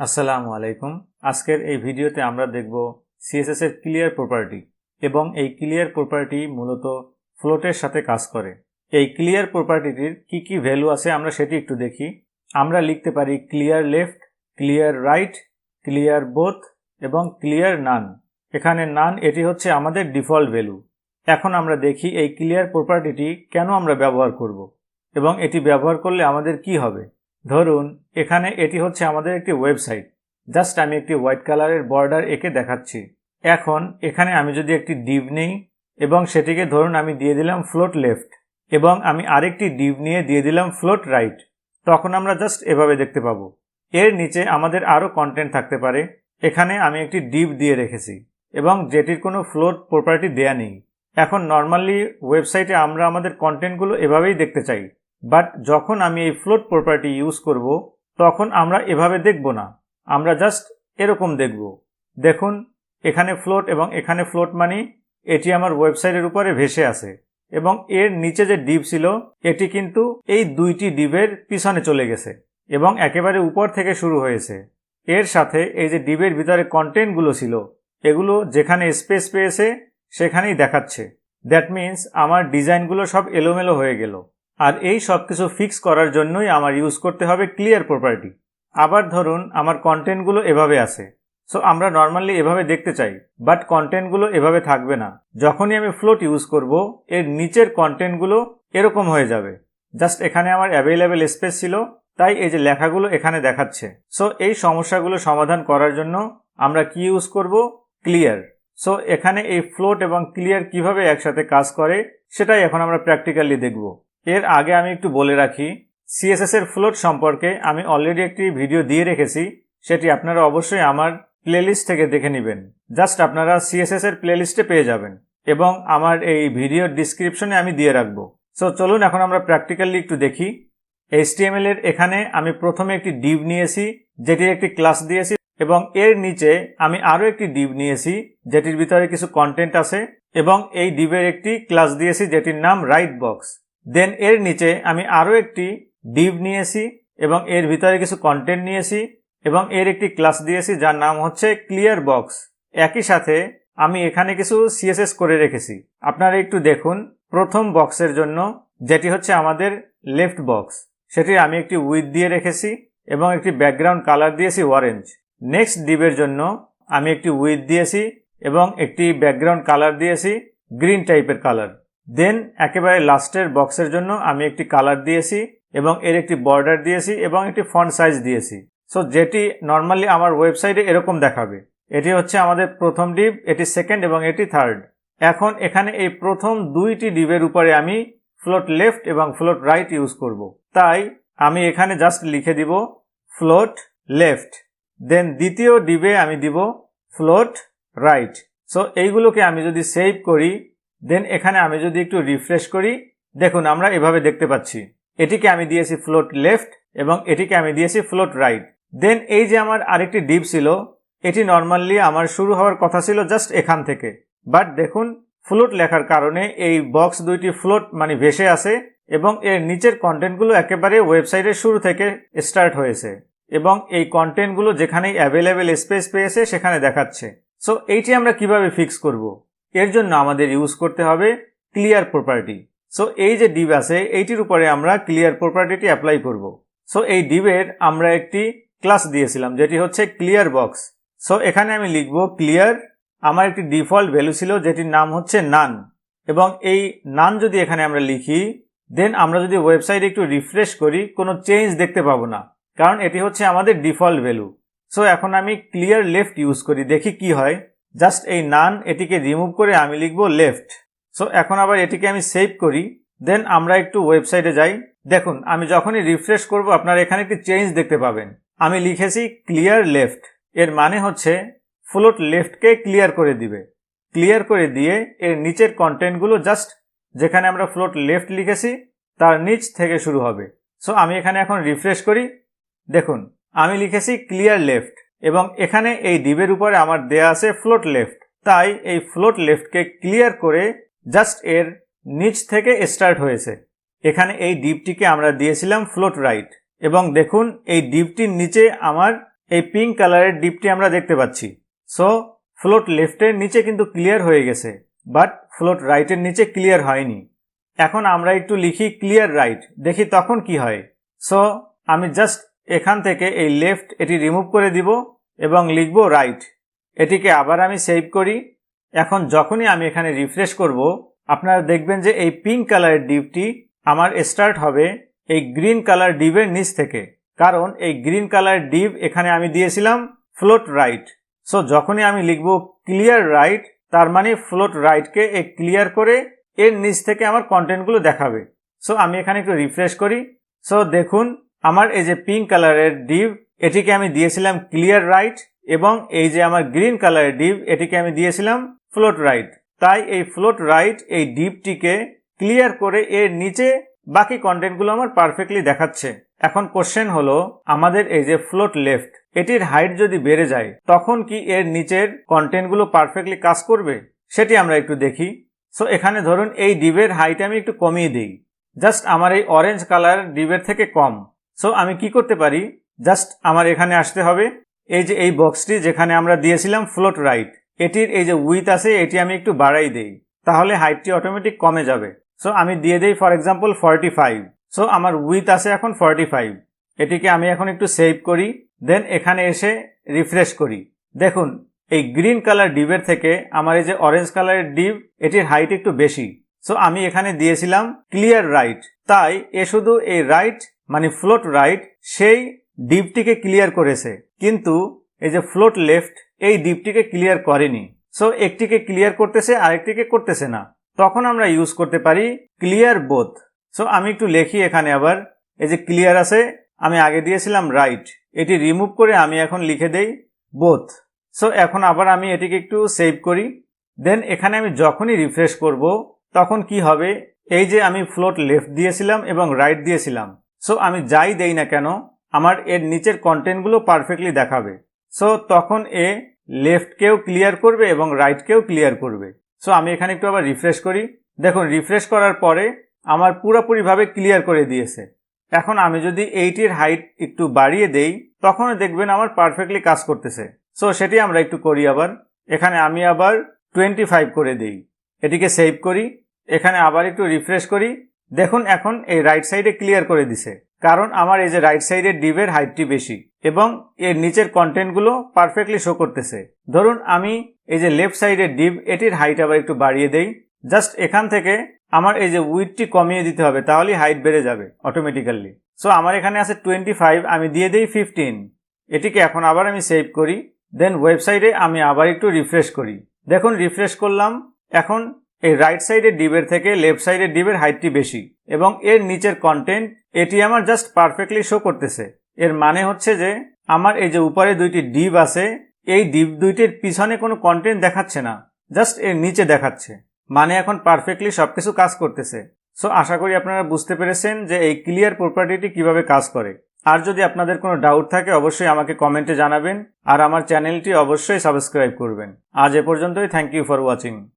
আসসালামু আলাইকুম। আজকের এই ভিডিওতে আমরা দেখব সিএসএস এর ক্লিয়ার প্রপার্টি এবং এই ক্লিয়ার প্রপার্টি মূলত ফ্লোটের সাথে কাজ করে। এই ক্লিয়ার প্রপার্টিটির কি কি ভ্যালু আছে আমরা সেটি একটু দেখি। আমরা লিখতে পারি clear left clear right clear both এবং ক্লিয়ার নান এখানে নান এটি হচ্ছে আমাদের ডিফল্ট ভ্যালু এখন আমরা দেখি এই ক্লিয়ার প্রপার্টিটি কেন আমরা ব্যবহার করব এবং এটি ব্যবহার করলে আমাদের কি হবে? ধরুন, এখানে এটি হচ্ছে আমাদের একটি ওয়েবসাইট জাস্ট আমি একটি হোয়াইট কালারের বর্ডার এঁকে দেখাচ্ছি। এখন, এখানে আমি যদি একটি ডিভ নেই, এবং সেটিকে ধরুন আমি দিয়ে দিলাম ফ্লোট লেফট এবং আমি আরেকটি ডিভ নিয়ে দিয়ে দিলাম ফ্লোট রাইট তখন আমরা জাস্ট এভাবে দেখতে পাবো। এর নিচে আমাদের আরও কন্টেন্ট থাকতে পারে। এখানে আমি একটি ডিভ দিয়ে রেখেছি, এবং যেটির কোনো ফ্লোট প্রপার্টি দেয়া নেই। এখন নর্মালি ওয়েবসাইটে আমরা আমাদের কন্টেন্টগুলো এভাবেই দেখতে চাই। বাট যখন আমি এই ফ্লোট প্রপার্টি ইউজ করব, তখন আমরা এভাবে দেখব না। আমরা জাস্ট এরকম দেখব। দেখুন, এখানে ফ্লোট এবং এখানে ফ্লোট মানি এটি আমার ওয়েবসাইটের উপরে ভেসে আছে এবং এর নিচে যে ডিপ ছিল, এটি কিন্তু এই দুইটি ডিবের পিছনে চলে গেছে এবং একেবারে উপর থেকে শুরু হয়েছে। এর সাথে এই যে ডিবের ভিতরে কন্টেন্টগুলো ছিল, এগুলো যেখানে স্পেস পেয়েছে, সেখানেই দেখাচ্ছে। দ্যাট মিন্স আমার ডিজাইনগুলো সব এলোমেলো হয়ে গেল। আর এই সব কিছু ফিক্স করার জন্যই আমার ইউজ করতে হবে ক্লিয়ার প্রপার্টি আবার ধরুন, আমার কন্টেন্টগুলো এভাবে আছে। সো আমরা নর্মালি এভাবে দেখতে চাই বাট কন্টেন্টগুলো এভাবে থাকবে না। যখনই আমি ফ্লোট ইউজ করব, এর নিচের কন্টেন্টগুলো এরকম হয়ে যাবে। জাস্ট এখানে আমার অ্যাভেলেবেল স্পেস ছিল, তাই এই যে লেখাগুলো এখানে দেখাচ্ছে। সো এই সমস্যাগুলো সমাধান করার জন্য আমরা কি ইউজ করব? ক্লিয়ার সো এখানে এই ফ্লোট এবং ক্লিয়ার কীভাবে একসাথে কাজ করে, সেটাই এখন আমরা প্র্যাকটিক্যালি দেখব। এর আগে আমি একটু বলে রাখি সিএসএস এর ফ্লোট সম্পর্কে আমি অলরেডি একটি ভিডিও দিয়ে রেখেছি, সেটি আপনারা অবশ্যই আমার প্লেলিস্ট থেকে দেখে নেবেন। জাস্ট আপনারা সিএসএস এর প্লেলিস্টে পেয়ে যাবেন এবং আমার এই ভিডিওর ডিসক্রিপশনে আমি দিয়ে রাখব। সো চলুন এখন আমরা প্র্যাকটিক্যালি একটু দেখি। এইচটিএমএল এর এখানে আমি প্রথমে একটি ডিভ নিয়েছি যেটির একটি ক্লাস দিয়েছি এবং এর নিচে আমি আরও একটি ডিভ নিয়েছি, যেটির ভিতরে কিছু কন্টেন্ট আছে এবং এই ডিভের একটি ক্লাস দিয়েছি, যেটির নাম রাইট বক্স দেন এর নিচে আমি আরও একটি ডিভ নিয়েছি এবং এর ভিতরে কিছু কন্টেন্ট নিয়েছি এবং এর একটি ক্লাস দিয়েছি যার নাম হচ্ছে ক্লিয়ার বক্স একই সাথে আমি এখানে কিছু সিএসএস করে রেখেছি। আপনারা একটু দেখুন প্রথম বক্সের জন্য যেটি হচ্ছে আমাদের লেফট বক্স সেটি আমি একটি উইথ দিয়ে রেখেছি এবং একটি ব্যাকগ্রাউন্ড কালার দিয়েছি অরেঞ্জ নেক্সট ডিবের জন্য আমি একটি উইথ দিয়েছি এবং একটি ব্যাকগ্রাউন্ড কালার দিয়েছি গ্রিন টাইপের কালার দেন একেবারে লাস্টের বক্সের জন্য আমি একটি কালার দিয়েছি এবং এর একটি বর্ডার দিয়েছি এবং একটি ফন্ট সাইজ দিয়েছি। সো যেটি নর্মালি আমার ওয়েবসাইটে এরকম দেখাবে। এটি হচ্ছে আমাদের প্রথম ডিভ এটি সেকেন্ড এবং এটি থার্ড এখন এখানে এই প্রথম দুইটি ডিভের উপরে আমি ফ্লোট লেফট এবং ফ্লোট রাইট ইউজ করব। তাই, আমি এখানে জাস্ট লিখে দিব ফ্লোট লেফট দেন দ্বিতীয় ডিবে আমি দিব ফ্লোট রাইট সো এইগুলোকে আমি যদি সেভ করি দেন এখানে আমি যদি একটু রিফ্রেশ করি, দেখুন আমরা এভাবে দেখতে পাচ্ছি। এটিকে আমি দিয়েছি ফ্লোট লেফট এবং এটিকে আমি দিয়েছি ফ্লোট রাইট দেন এই যে আমার আরেকটি ডিপ ছিল, এটি নর্মালি আমার শুরু হওয়ার কথা ছিল জাস্ট এখান থেকে। বাট দেখুন ফ্লোট লেখার কারণে এই বক্স দুইটি ফ্লোট মানে ভেসে আছে এবং এর নিচের কন্টেন্টগুলো একেবারে ওয়েবসাইটের শুরু থেকে স্টার্ট হয়েছে এবং এই কন্টেন্টগুলো যেখানেই অ্যাভেলেবেল স্পেস পেয়েছে সেখানে দেখাচ্ছে। সো এইটি আমরা কীভাবে ফিক্স করব? এর জন্য আমাদের ইউজ করতে হবে ক্লিয়ার প্রপার্টি সো এই যে ডিভ আছে, এইটির উপরে আমরা ক্লিয়ার প্রপার্টিটি অ্যাপ্লাই করব। সো এই ডিবের আমরা একটি ক্লাস দিয়েছিলাম, যেটি হচ্ছে ক্লিয়ার বক্স সো এখানে আমি লিখব ক্লিয়ার আমার একটি ডিফল্ট ভ্যালু ছিল, যেটির নাম হচ্ছে নান এবং এই নান যদি এখানে আমরা লিখি দেন আমরা যদি ওয়েবসাইট একটু রিফ্রেশ করি, কোনো চেঞ্জ দেখতে পাবো না, কারণ এটি হচ্ছে আমাদের ডিফল্ট ভ্যালু সো এখন আমি ক্লিয়ার লেফট ইউজ করি, দেখি কি হয়। জাস্ট এই নান এটিকে রিমুভ করে আমি লিখব লেফট সো এখন আবার এটিকে আমি সেভ করি দেন আমরা একটু ওয়েবসাইটে যাই। দেখুন, আমি যখনই রিফ্রেশ করব, আপনারা এখানে একটি চেঞ্জ দেখতে পাবেন। আমি লিখেছি ক্লিয়ার লেফট এর মানে হচ্ছে ফ্লোট লেফটকে ক্লিয়ার করে দিবে। ক্লিয়ার করে দিয়ে এর নিচের কন্টেন্টগুলো জাস্ট যেখানে আমরা ফ্লোট লেফট লিখেছি, তার নিচ থেকে শুরু হবে। সো আমি এখানে এখন রিফ্রেশ করি। দেখুন, আমি লিখেছি ক্লিয়ার লেফট এবং এখানে এই ডিবের উপরে আমার দেয়া আছে ফ্লোট লেফট তাই এই ফ্লোট লেফটকে ক্লিয়ার করে জাস্ট এর নিচ থেকে স্টার্ট হয়েছে। এখানে এই ডিপটিকে আমরা দিয়েছিলাম ফ্লোট রাইট এবং দেখুন, এই ডিপটির নিচে আমার এই পিঙ্ক কালারের ডিপটি আমরা দেখতে পাচ্ছি। সো ফ্লোট লেফটের নিচে কিন্তু ক্লিয়ার হয়ে গেছে বাট ফ্লোট রাইটের নিচে ক্লিয়ার হয়নি। এখন আমরা একটু লিখি ক্লিয়ার রাইট দেখি তখন কি হয়। সো আমি জাস্ট এখান থেকে এই লেফট এটি রিমুভ করে দিব এবং লিখব রাইট এটিকে আবার আমি সেভ করি। এখন যখনই আমি এখানে রিফ্রেশ করব, আপনারা দেখবেন যে এই পিঙ্ক কালারের ডিপটি আমার স্টার্ট হবে এই গ্রিন কালার ডিভের নিচ থেকে। কারণ এই গ্রিন কালার ডিভ এখানে আমি দিয়েছিলাম ফ্লোট রাইট সো যখনই আমি লিখব ক্লিয়ার রাইট তার মানে ফ্লোট রাইটকে এ ক্লিয়ার করে এর নিচ থেকে আমার কন্টেন্টগুলো দেখাবে। সো আমি এখানে একটু রিফ্রেশ করি। সো দেখুন আমার এই যে পিঙ্ক কালারের ডিভ এটিকে আমি দিয়েছিলাম ক্লিয়ার রাইট এবং এই যে আমার গ্রিন কালারের ডিভ এটিকে আমি দিয়েছিলাম ফ্লোট রাইট তাই এই ফ্লোট রাইট এই ডিপটিকে ক্লিয়ার করে এর নিচে বাকি কন্টেন্টগুলো আমার পারফেক্টলি দেখাচ্ছে। এখন কোশ্চেন হলো, আমাদের এই যে ফ্লোট লেফট এটির হাইট যদি বেড়ে যায়, তখন কি এর নিচের কন্টেন্টগুলো পারফেক্টলি কাজ করবে? সেটি আমরা একটু দেখি। সো এখানে ধরুন এই ডিভের হাইট আমি একটু কমিয়ে দিই। জাস্ট আমার এই অরেঞ্জ কালার ডিবের থেকে কম। সো আমি কি করতে পারি? জাস্ট আমার এখানে আসতে হবে। এই যে এই বক্সটি যেখানে আমরা দিয়েছিলাম ফ্লোট রাইট এটির এই যে উইথ আছে, এটি আমি একটু বাড়াই দেই। তাহলে হাইটটি অটোমেটিক কমে যাবে। সো আমি দিয়ে দেই for example forty five so আমার উইথ আছে এখন ফর্টি ফাইভ এটিকে আমি এখন একটু সেভ করি দেন এখানে এসে রিফ্রেশ করি। দেখুন, এই গ্রিন কালার ডিবের থেকে আমার এই যে অরেঞ্জ কালারের ডিব, এটির হাইট একটু বেশি। সো আমি এখানে দিয়েছিলাম ক্লিয়ার রাইট তাই, এ শুধু এই রাইট মানে ফ্লোট রাইট সেই ডিপটিকে ক্লিয়ার করেছে। কিন্তু এই যে ফ্লোট লেফট এই ডিপটিকে ক্লিয়ার করেনি। সো একটিকে ক্লিয়ার করতেছে, আরেকটিকে করতেছে না। তখন আমরা ইউজ করতে পারি ক্লিয়ার বোথ সো আমি একটু লেখি এখানে আবার। এই যে ক্লিয়ার আছে, আমি আগে দিয়েছিলাম রাইট এটি রিমুভ করে আমি এখন লিখে দেই বোথ সো এখন আবার আমি এটিকে একটু সেভ করি। দেন এখানে আমি যখনই রিফ্রেশ করব, তখন কি হবে? এই যে আমি ফ্লোট লেফট দিয়েছিলাম এবং রাইট দিয়েছিলাম। সো আমি যাই দেই না কেন, আমার এর নিচের কন্টেন্টগুলো পারফেক্টলি দেখাবে। সো তখন এ লেফটকেও ক্লিয়ার করবে এবং রাইটকেও ক্লিয়ার করবে। সো আমি এখানে একটু আবার রিফ্রেশ করি। দেখুন রিফ্রেশ করার পরে আমার পুরোপুরিভাবে ক্লিয়ার করে দিয়েছে। এখন আমি যদি এইটির হাইট একটু বাড়িয়ে দেই, তখনও দেখবেন আমার পারফেক্টলি কাজ করতেছে। সো সেটি আমরা একটু করি আবার। এখানে আমি আবার টোয়েন্টি ফাইভ করে দেই। এটিকে সেভ করি। এখানে আবার একটু রিফ্রেশ করি। দেখুন এখন এই রাইট সাইডে ক্লিয়ার করে দিছে। কারণ আমার এই যে রাইট সাইডের ডিভের হাইটটি বেশি এবং এর নিচের কন্টেন্টগুলো পারফেক্টলি শো করতেছে। ধরুন আমি এই যে লেফট সাইডের ডিভ এটির হাইট আবার একটু বাড়িয়ে দেই। জাস্ট এখান থেকে আমার এই যে উইথটি কমিয়ে দিতে হবে, তাহলেই হাইট বেড়ে যাবে অটোমেটিক্যালি সো আমার এখানে আছে টোয়েন্টি ফাইভ আমি দিয়ে দিই ফিফটিন এটিকে এখন আবার আমি সেভ করি দেন ওয়েবসাইটে আমি আবার একটু রিফ্রেশ করি। দেখুন রিফ্রেশ করলাম, এখন এই রাইট সাইডের ডিবের থেকে লেফট সাইডের ডিবের হাইটটি বেশি এবং এর নিচের কন্টেন্ট এটি আমার জাস্ট পারফেক্টলি শো করতেছে। এর মানে হচ্ছে যে আমার এই যে উপরে দুইটি ডিব আছে, এই ডিব দুইটির পিছনে কোনো কন্টেন্ট দেখাচ্ছে না জাস্ট এর নিচে দেখাচ্ছে। মানে এখন পারফেক্টলি সবকিছু কাজ করতেছে। সো আশা করি আপনারা বুঝতে পেরেছেন যে এই ক্লিয়ার প্রপার্টিটি কীভাবে কাজ করে। আর যদি আপনাদের কোনো ডাউট থাকে, অবশ্যই আমাকে কমেন্টে জানাবেন, আর আমার চ্যানেলটি অবশ্যই সাবস্ক্রাইব করবেন। আজ এ পর্যন্তই থ্যাংক ইউ ফর ওয়াচিং